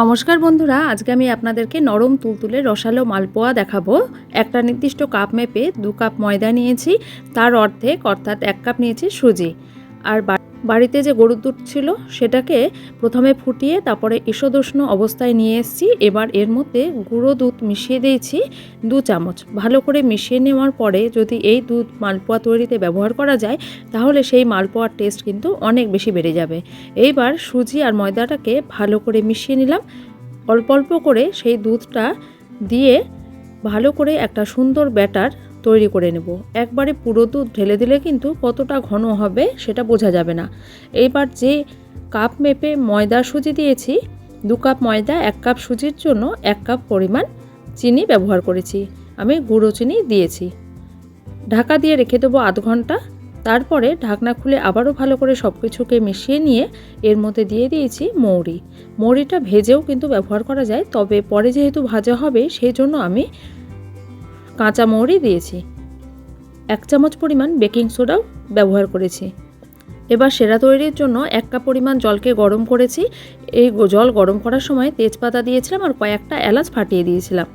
নমস্কার বন্ধুরা, আজকে আমি আপনাদেরকে নরম তুলতুলে রসালো মালপোয়া দেখাবো। একটা নির্দিষ্ট কাপ মেপে দু কাপ ময়দা নিয়েছি, তার অর্ধেক অর্থাৎ এক কাপ নিয়েছি সুজি। আর বাড়িতে যে গরুর দুধ ছিল সেটাকে প্রথমে ফুটিয়ে তারপরে ঈষদুষ্ণ অবস্থায় নিয়ে এসেছি। এবার এর মধ্যে গুঁড়ো দুধ মিশিয়ে দিয়েছি, দু চামচ। ভালো করে মিশিয়ে নেওয়ার পরে যদি এই দুধ মালপোয়া তৈরিতে ব্যবহার করা যায়, তাহলে সেই মালপোয়ার টেস্ট কিন্তু অনেক বেশি বেড়ে যাবে। এইবার সুজি আর ময়দাটাকে ভালো করে মিশিয়ে নিলাম। অল্প অল্প করে সেই দুধটা দিয়ে ভালো করে একটা সুন্দর ব্যাটার তৈরি করে নেব। একবারে পুরো দুধ ঢেলে দিলে কিন্তু কতটা ঘন হবে সেটা বোঝা যাবে না। এইবার যে কাপ মেপে ময়দা সুজি দিয়েছি, দু কাপ ময়দা, এক কাপ সুজির জন্য এক কাপ পরিমাণ চিনি ব্যবহার করেছি। আমি গুঁড়ো চিনি দিয়েছি। ঢাকা দিয়ে রেখে দেবো আধ ঘণ্টা। তারপরে ঢাকনা খুলে আবারও ভালো করে সব কিছুকে মিশিয়ে নিয়ে এর মধ্যে দিয়ে দিয়েছি মৌরি। মৌরিটা ভেজেও কিন্তু ব্যবহার করা যায়, তবে পরে যেহেতু ভাজা হবে, সেই জন্য আমি কাঁচা মৌরি দিয়েছি। এক চামচ পরিমাণ বেকিং সোডাও ব্যবহার করেছি। এবার সেরা তৈরির জন্য এক কাপ পরিমাণ জলকে গরম করেছি। এই জল গরম করার সময় তেজপাতা দিয়েছিলাম আর কয়েকটা এলাচ ফাটিয়ে দিয়েছিলাম।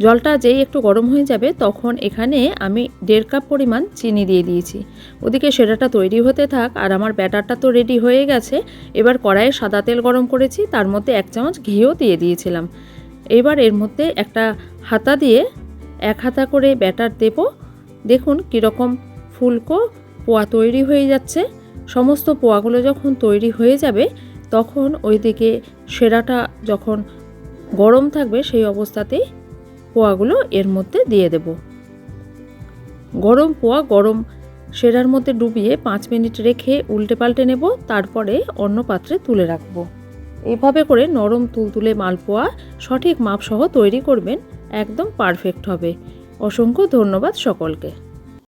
জলটা যেই একটু গরম হয়ে যাবে তখন এখানে আমি দেড় কাপ পরিমাণ চিনি দিয়ে দিয়েছি। ওদিকে সেরাটা তৈরি হতে থাক আর আমার ব্যাটারটা তো রেডি হয়ে গেছে। এবার কড়াইয়ে সাদা তেল গরম করেছি, তার মধ্যে এক চামচ ঘিও দিয়ে দিয়েছিলাম। এবার এর মধ্যে একটা হাতা দিয়ে এক হাতা করে ব্যাটার দেব। দেখুন কীরকম ফুলকো পোয়া তৈরি হয়ে যাচ্ছে। সমস্ত পোয়াগুলো যখন তৈরি হয়ে যাবে, তখন ওইদিকে সেরাটা যখন গরম থাকবে, সেই অবস্থাতেই পোয়াগুলো এর মধ্যে দিয়ে দেব। গরম পোয়া গরম সেরার মধ্যে ডুবিয়ে পাঁচ মিনিট রেখে উল্টে পাল্টে নেব, তারপরে অন্য পাত্রে তুলে রাখব। এইভাবে করে নরম তুলতুলে মালপোয়া সঠিক মাপসহ তৈরি করবেন। একদম পারফেক্ট হবে। অসংখ্য ধন্যবাদ সকলকে।